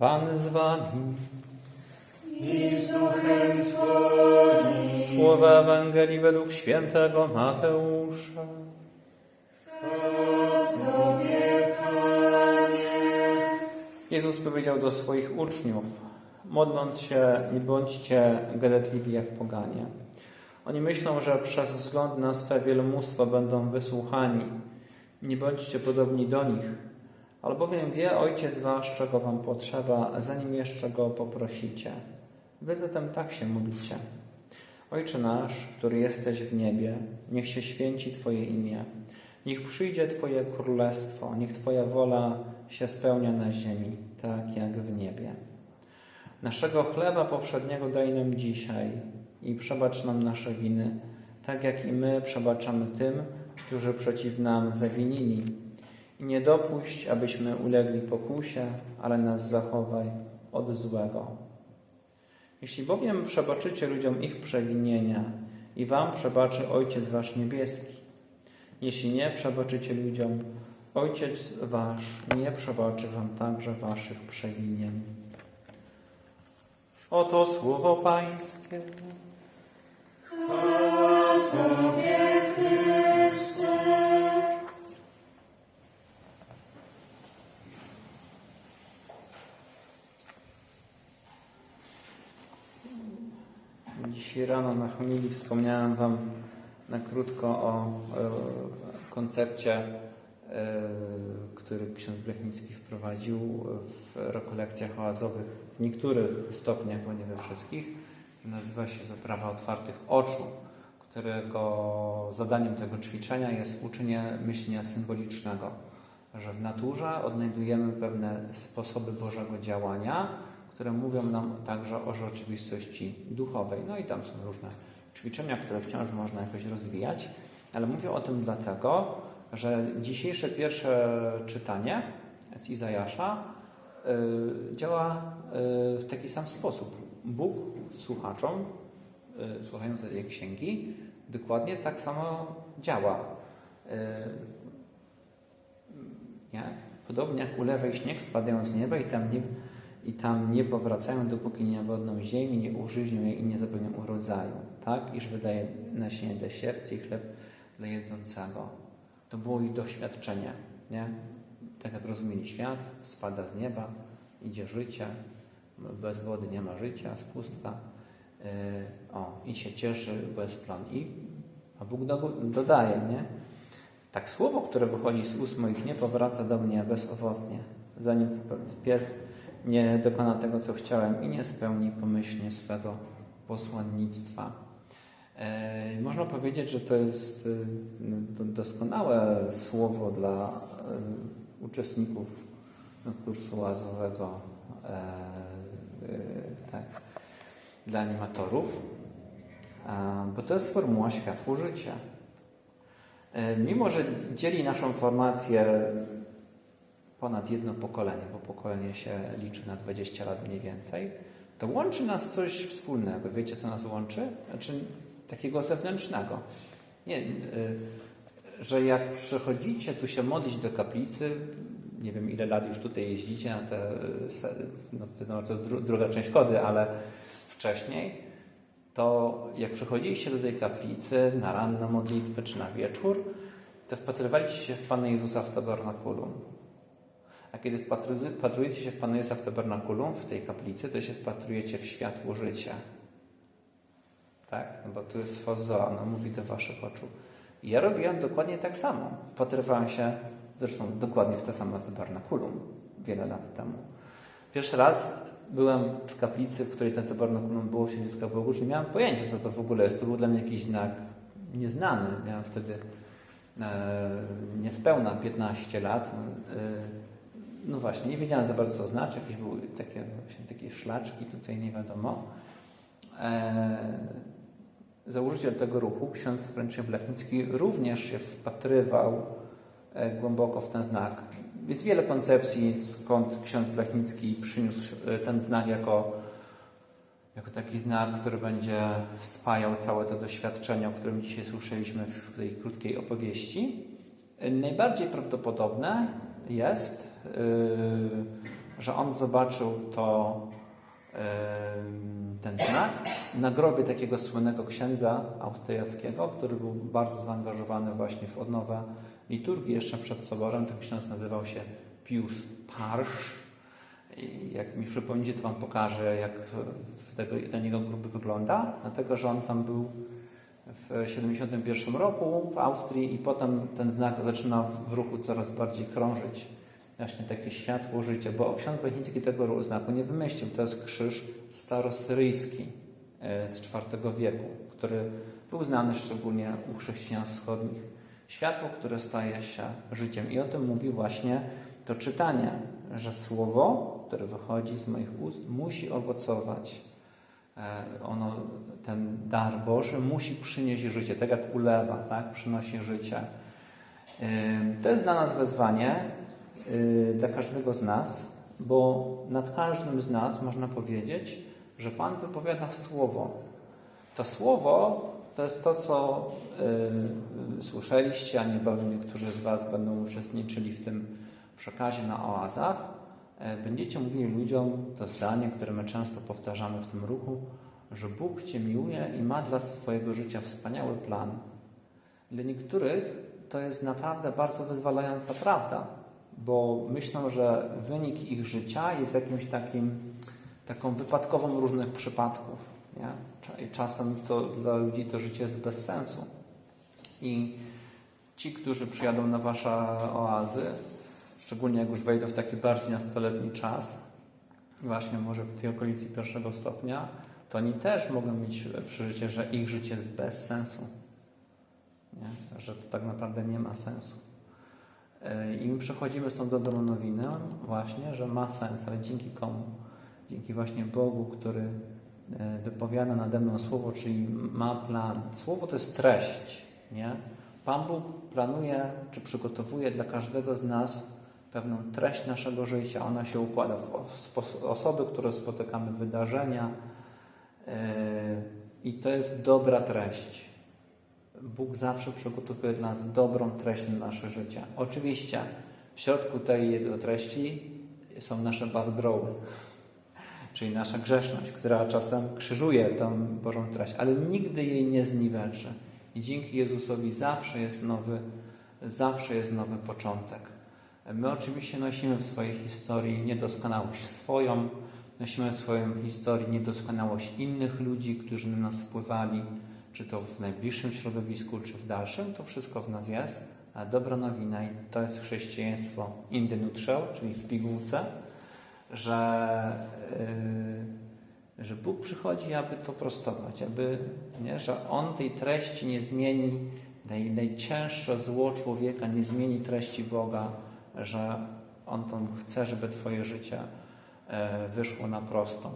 Pan z wami. i z duchem Twoim. Słowa Ewangelii według świętego Mateusza. Tobie, Panie. Jezus powiedział do swoich uczniów: Modląc się, nie bądźcie gadatliwi jak poganie. Oni myślą, że przez wzgląd na swe wielomóstwo będą wysłuchani. Nie bądźcie podobni do nich, albowiem wie Ojciec Wasz, czego Wam potrzeba, zanim jeszcze Go poprosicie. Wy zatem tak się módlcie. Ojcze nasz, który jesteś w niebie, niech się święci Twoje imię. Niech przyjdzie Twoje królestwo, niech Twoja wola się spełnia na ziemi, tak jak w niebie. Naszego chleba powszedniego daj nam dzisiaj i przebacz nam nasze winy, tak jak i my przebaczamy tym, którzy przeciw nam zawinili. I nie dopuść, abyśmy ulegli pokusie, ale nas zachowaj od złego. Jeśli bowiem przebaczycie ludziom ich przewinienia i wam przebaczy Ojciec Wasz Niebieski, jeśli nie przebaczycie ludziom, Ojciec Wasz nie przebaczy Wam także Waszych przewinień. Oto słowo Pańskie. Chwała Tobie, Dzisiaj rano na homilii wspomniałem Wam na krótko o e, koncepcie, e, który ksiądz Blechnicki wprowadził w rekolekcjach oazowych w niektórych stopniach, bo nie we wszystkich. Nazywa się to prawa otwartych oczu, którego zadaniem tego ćwiczenia jest uczenie myślenia symbolicznego, że w naturze odnajdujemy pewne sposoby Bożego działania, które mówią nam także o rzeczywistości duchowej. No i tam są różne ćwiczenia, które wciąż można jakoś rozwijać, ale mówię o tym dlatego, że dzisiejsze pierwsze czytanie z Izajasza y, działa y, w taki sam sposób. Bóg słuchaczom, y, słuchając tej księgi, dokładnie tak samo działa. Nie? Podobnie jak ulewa i śnieg spadają z nieba i tam nie, i tam nie powracają, dopóki nie nawodną ziemi, nie użyźnią jej i nie zapewnią urodzaju. Tak, iż wydaje nasienie dla siewcy i chleb dla jedzącego. To było ich doświadczenie. Nie? Tak jak rozumieli świat, spada z nieba, idzie życie, bez wody nie ma życia, jest pustka. Yy, o, i się cieszy, bo jest. I, a Bóg do, dodaje, nie? Tak słowo, które wychodzi z ust moich, nie powraca do mnie bezowocnie, zanim wpierw nie dokona tego, co chciałem i nie spełni pomyślnie swego posłannictwa. E, można powiedzieć, że to jest e, do- doskonałe słowo dla e, uczestników kursu łazowego, tak, dla animatorów, bo to jest formuła światło życia. Mimo, że dzieli naszą formację ponad jedno pokolenie, bo pokolenie się liczy na 20 lat mniej więcej, to łączy nas coś wspólnego. Wiecie, co nas łączy? Znaczy takiego zewnętrznego. Nie, y, że jak przychodzicie tu się modlić do kaplicy, nie wiem ile lat już tutaj jeździcie na te, y, no, wiadomo, to jest dru, druga część kody, ale wcześniej, to jak przychodziliście do tej kaplicy na ranną modlitwę czy na wieczór, to wpatrywaliście się w Pana Jezusa w tabernakulum. A kiedy wpatru- wpatrujecie się w Pana Jezusa w tabernakulum, w tej kaplicy, to się wpatrujecie w światło życia. Tak? No bo tu jest fozo, ono mówi do waszych oczu. I ja robiłem dokładnie tak samo. Wpatrywałem się zresztą dokładnie w to samo tabernakulum wiele lat temu. Pierwszy raz byłem w kaplicy, w której ten tabernakulum było w Siedziska Bogu, nie miałem pojęcia, co to w ogóle jest. To był dla mnie jakiś znak nieznany. Miałem wtedy e, niespełna 15 lat. E, no właśnie, nie wiedziałem za bardzo co znaczy. Jakieś były takie, właśnie takie szlaczki tutaj, nie wiadomo. E, założyciel tego ruchu, ksiądz Franciszek Blachnicki, również się wpatrywał e, głęboko w ten znak. Jest wiele koncepcji, skąd ksiądz Blachnicki przyniósł e, ten znak jako, jako taki znak, który będzie spajał całe to doświadczenie, o którym dzisiaj słyszeliśmy w tej krótkiej opowieści. E, Najbardziej prawdopodobne jest, yy, że on zobaczył to, em, ten znak na grobie takiego słynnego księdza austriackiego, który był bardzo zaangażowany właśnie w odnowę liturgii jeszcze przed soborem. Ten ksiądz nazywał się Pius Parsz. I jak mi przypomnicie, to Wam pokażę, jak tego, ten jego grób wygląda, dlatego że on tam był w 71 roku w Austrii i potem ten znak zaczyna w ruchu coraz bardziej krążyć. Właśnie takie światło życia, bo ksiądz Bechiński tego znaku nie wymyślił. To jest krzyż starosyryjski e, z IV wieku, który był znany szczególnie u chrześcijan wschodnich. Światło, które staje się życiem. I o tym mówi właśnie to czytanie, że słowo, które wychodzi z moich ust, musi owocować. E, Ono, ten dar Boży musi przynieść życie, tak jak ulewa, tak? przynosi życie. Yy, To jest dla nas wezwanie, yy, dla każdego z nas, bo nad każdym z nas można powiedzieć, że Pan wypowiada słowo. To słowo to jest to, co słyszeliście, a niebawem niektórzy z Was będą uczestniczyli w tym przekazie na oazach. Yy, Będziecie mówili ludziom to zdanie, które my często powtarzamy w tym ruchu, że Bóg Cię miłuje i ma dla swojego życia wspaniały plan. Dla niektórych to jest naprawdę bardzo wyzwalająca prawda, bo myślą, że wynik ich życia jest jakimś takim, taką wypadkową różnych przypadków. Nie? I Czasem to dla ludzi to życie jest bez sensu. I ci, którzy przyjadą na wasze oazy, szczególnie jak już wejdą w taki bardziej nastoletni czas, właśnie może w tej okolicy pierwszego stopnia, to oni też mogą mieć przeżycie, że ich życie jest bez sensu. Nie? Że to tak naprawdę nie ma sensu. Yy, I my przechodzimy z tą dobrą nowiną właśnie, że ma sens, ale dzięki komu? Dzięki właśnie Bogu, który yy, wypowiada nade mną słowo, czyli ma plan. Słowo to jest treść, nie? Pan Bóg planuje, czy przygotowuje dla każdego z nas pewną treść naszego życia. Ona się układa w os- osoby, które spotykamy, wydarzenia. Yy, I to jest dobra treść. Bóg zawsze przygotowuje dla nas dobrą treść na nasze życie. Oczywiście w środku tej jego treści są nasze bazgroły, czyli nasza grzeszność, która czasem krzyżuje tą Bożą treść, ale nigdy jej nie zniweczy. I dzięki Jezusowi zawsze jest nowy, zawsze jest nowy początek. My oczywiście nosimy w swojej historii niedoskonałość swoją, nosimy w swojej historii niedoskonałość innych ludzi, którzy na nas wpływali, czy to w najbliższym środowisku, czy w dalszym, to wszystko w nas jest. A dobra nowina, to jest chrześcijaństwo in the nutshell, czyli w pigułce, że, yy, że Bóg przychodzi, aby to prostować, aby, nie, że On tej treści nie zmieni, naj, najcięższe zło człowieka nie zmieni treści Boga, że On tam chce, żeby Twoje życie e, wyszło na prostą.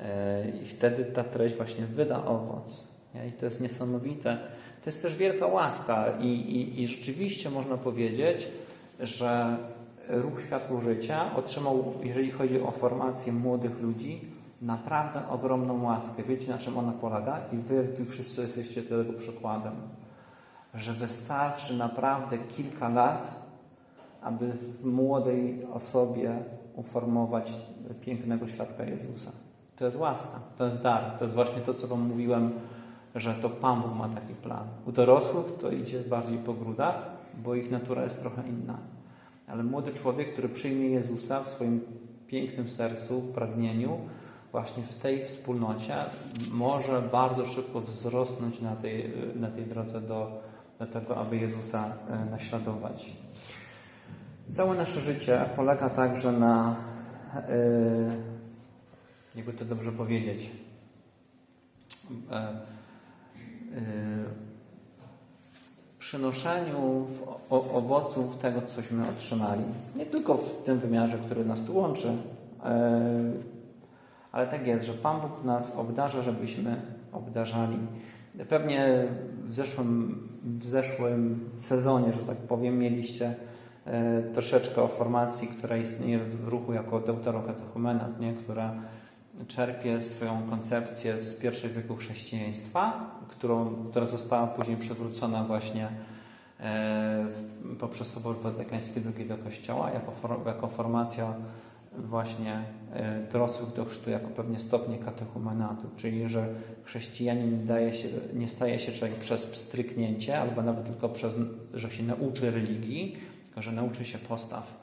E, I wtedy ta treść właśnie wyda owoc. I to jest niesamowite. To jest też wielka łaska i, i, i rzeczywiście można powiedzieć, że ruch Światło Życia otrzymał, jeżeli chodzi o formację młodych ludzi, naprawdę ogromną łaskę. Wiecie, na czym ona polega? I wy tu wszyscy jesteście tego przykładem. Że wystarczy naprawdę kilka lat, aby w młodej osobie uformować pięknego świadka Jezusa. To jest łaska, to jest dar. To jest właśnie to, co Wam mówiłem, że to Pan Bóg ma taki plan. U dorosłych to idzie bardziej po grudach, bo ich natura jest trochę inna. Ale młody człowiek, który przyjmie Jezusa w swoim pięknym sercu, pragnieniu, właśnie w tej wspólnocie może bardzo szybko wzrosnąć na tej, na tej drodze do, do tego, aby Jezusa e, naśladować. Całe nasze życie polega także na, yy, jakby to dobrze powiedzieć, yy, przynoszeniu owoców tego, cośmy otrzymali. Nie tylko w tym wymiarze, który nas tu łączy, yy, ale tak jest, że Pan Bóg nas obdarza, żebyśmy obdarzali. Pewnie w zeszłym, w zeszłym sezonie, że tak powiem, mieliście troszeczkę o formacji, która istnieje w ruchu jako deuterokatechumenat, nie? która czerpie swoją koncepcję z pierwszych wieku chrześcijaństwa, którą, która została później przywrócona właśnie e, poprzez Sobór Watykański II do Kościoła jako, for, jako formacja właśnie e, dorosłych do chrztu jako pewnie stopnie katechumenatu, czyli że chrześcijanin daje się, nie staje się człowiek przez pstryknięcie, albo nawet tylko przez, że się nauczy religii, tylko że nauczy się postaw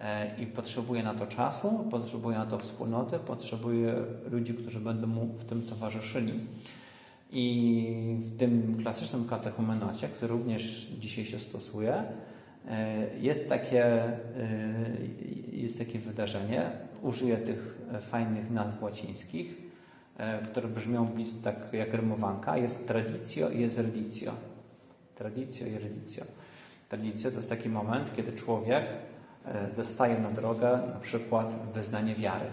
e, i potrzebuje na to czasu, potrzebuje na to wspólnoty, potrzebuje ludzi, którzy będą mu w tym towarzyszyli. I w tym klasycznym katechumenacie, który również dzisiaj się stosuje, e, jest takie, e, jest takie wydarzenie, użyję tych fajnych nazw łacińskich, które brzmią tak jak rymowanka, jest traditio i jest relicjo. Traditio i relicjo. Traditio to jest taki moment, kiedy człowiek e, dostaje na drogę na przykład wyznanie wiary.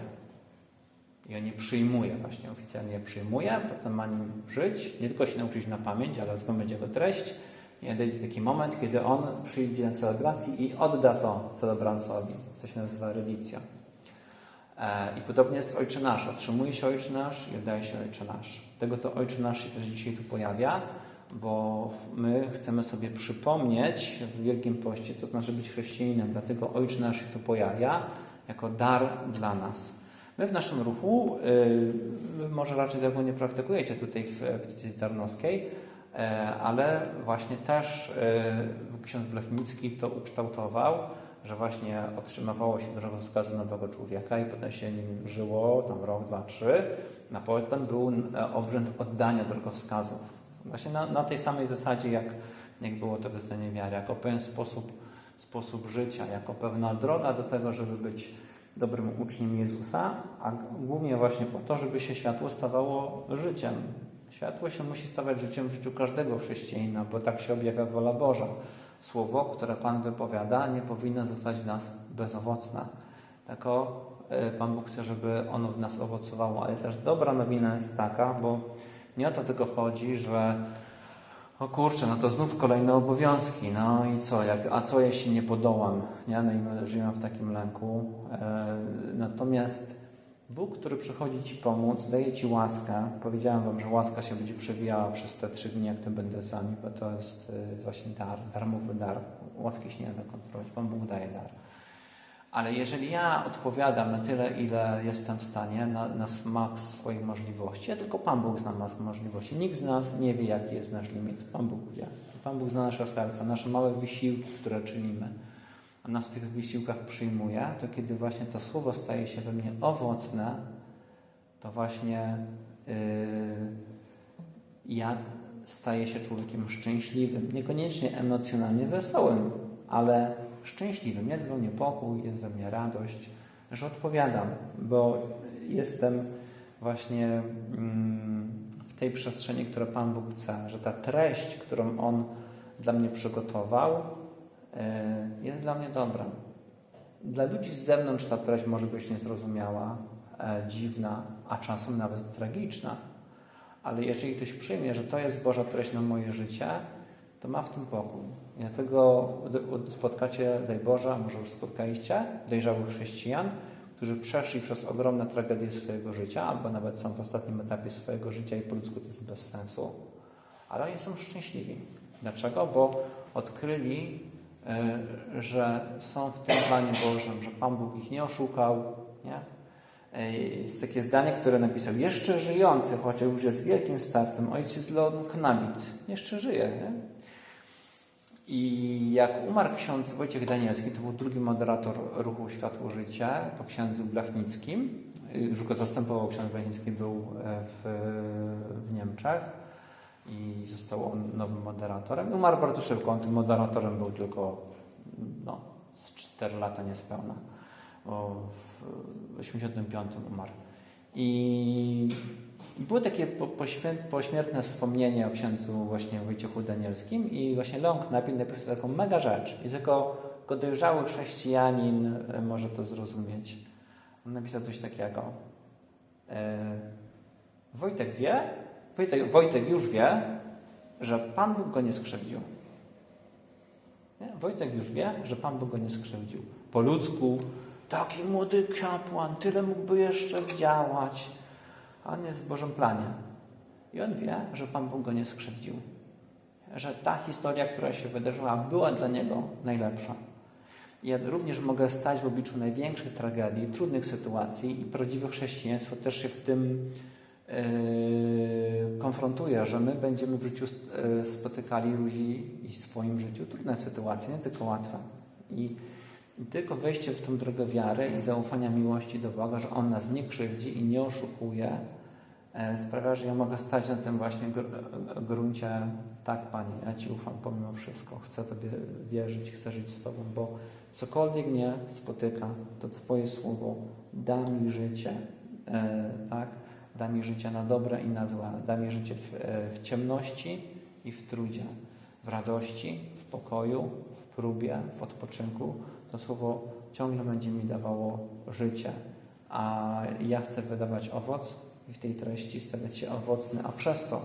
I on je przyjmuje, właśnie oficjalnie je przyjmuje, potem ma nim żyć, nie tylko się nauczyć na pamięć, ale zgłębiać jego treść. I nadejdzie taki moment, kiedy on przyjdzie na celebracji i odda to celebransowi. To się nazywa relicja. E, I podobnie jest Ojcze Nasz. Otrzymuje się Ojcze Nasz i oddaje się Ojcze Nasz. Tego to Ojcze Nasz się też dzisiaj tu pojawia, bo my chcemy sobie przypomnieć w Wielkim Poście, co to znaczy być chrześcijaninem. Dlatego Ojcze Nasz się tu pojawia jako dar dla nas. My w naszym ruchu, yy, może raczej tego nie praktykujecie tutaj w, w tarnowskiej, e, ale właśnie też yy, ksiądz Blechnicki to ukształtował, że właśnie otrzymywało się drogowskazy nowego człowieka i potem się nim żyło, tam rok, dwa, trzy, a potem był e, obrzęd oddania drogowskazów. Właśnie na, na tej samej zasadzie, jak, jak było to wyznanie wiary, jako pewien sposób, sposób życia, jako pewna droga do tego, żeby być dobrym uczniem Jezusa, a głównie właśnie po to, żeby się światło stawało życiem. Światło się musi stawać życiem w życiu każdego chrześcijanina, bo tak się objawia wola Boża. Słowo, które Pan wypowiada, nie powinno zostać w nas bezowocne. Tylko e, Pan Bóg chce, żeby ono w nas owocowało. Ale też dobra nowina jest taka, bo nie o to tylko chodzi, że o kurczę, no to znów kolejne obowiązki. No i co, jak, a co jeśli nie podołam? Nie? No i żyjemy w takim lęku. E, natomiast Bóg, który przychodzi Ci pomóc, daje Ci łaskę. Powiedziałem Wam, że łaska się będzie przewijała przez te trzy dni, jak to będę z Wami, bo to jest e, właśnie dar, darmowy dar. Łaski się nie da kontrolować, Pan Bóg daje dar. Ale jeżeli ja odpowiadam na tyle, ile jestem w stanie, na, na maks swoich możliwości, tylko Pan Bóg zna nas możliwości. Nikt z nas nie wie, jaki jest nasz limit. Pan Bóg wie. Pan Bóg zna nasze serca, nasze małe wysiłki, które czynimy. A nas w tych wysiłkach przyjmuje, to kiedy właśnie to słowo staje się we mnie owocne, to właśnie yy, ja staję się człowiekiem szczęśliwym. Niekoniecznie emocjonalnie wesołym, ale szczęśliwym. Jest we mnie pokój, jest we mnie radość, że odpowiadam, bo jestem właśnie mm, w tej przestrzeni, którą Pan Bóg chce, że ta treść, którą On dla mnie przygotował, e, jest dla mnie dobra. Dla ludzi z zewnątrz ta treść może być niezrozumiała, e, dziwna, a czasem nawet tragiczna. Ale jeżeli ktoś przyjmie, że to jest Boża treść na moje życie, to ma w tym pokój. I dlatego spotkacie, daj Boże, a może już spotkaliście, dojrzałych chrześcijan, którzy przeszli przez ogromne tragedie swojego życia, albo nawet są w ostatnim etapie swojego życia i po ludzku to jest bez sensu. Ale oni są szczęśliwi. Dlaczego? Bo odkryli, y, że są w tym planie Bożym, że Pan Bóg ich nie oszukał. Nie? Y, Jest takie zdanie, które napisał jeszcze żyjący, chociaż już jest wielkim starcem, ojciec Leon Knabit. Jeszcze żyje. Nie? I jak umarł ksiądz Wojciech Danielski, to był drugi moderator ruchu Światło Życie po księdzu Blachnickim. Już go zastępował ksiądz Blachnicki, był e, w, w Niemczech i został on nowym moderatorem. I umarł bardzo szybko. On tym moderatorem był tylko no, z 4 lata niespełna. Bo w 85 umarł. I było takie pośmiertne wspomnienie o księdzu właśnie Wojciechu Danielskim i właśnie Leon Knapin napisał taką mega rzecz i tylko, tylko dojrzały chrześcijanin e, może to zrozumieć. On napisał coś takiego. E, Wojtek wie, Wojtek, Wojtek już wie, że Pan Bóg go nie skrzywdził. Nie? Wojtek już wie, że Pan Bóg go nie skrzywdził. Po ludzku, taki młody kapłan, tyle mógłby jeszcze zdziałać. A on jest w Bożym planie. I on wie, że Pan Bóg go nie skrzywdził. Że ta historia, która się wydarzyła, była dla niego najlepsza. Ja również mogę stać w obliczu największych tragedii, trudnych sytuacji i prawdziwe chrześcijaństwo też się w tym yy, konfrontuje, że my będziemy w życiu yy, spotykali ludzi i w swoim życiu trudne sytuacje, nie tylko łatwe. I, I tylko wejście w tą drogę wiary i zaufania miłości do Boga, że On nas nie krzywdzi i nie oszukuje, e, sprawia, że ja mogę stać na tym właśnie gr- gruncie, tak Panie, ja Ci ufam pomimo wszystko, chcę Tobie wierzyć, chcę żyć z Tobą, bo cokolwiek mnie spotyka, to Twoje słowo da mi życie, e, tak? Da mi życie na dobre i na złe, da mi życie w, e, w ciemności i w trudzie, w radości, w pokoju, w próbie, w odpoczynku. To słowo ciągle będzie mi dawało życie, a ja chcę wydawać owoc i w tej treści stawiać się owocny, a przez to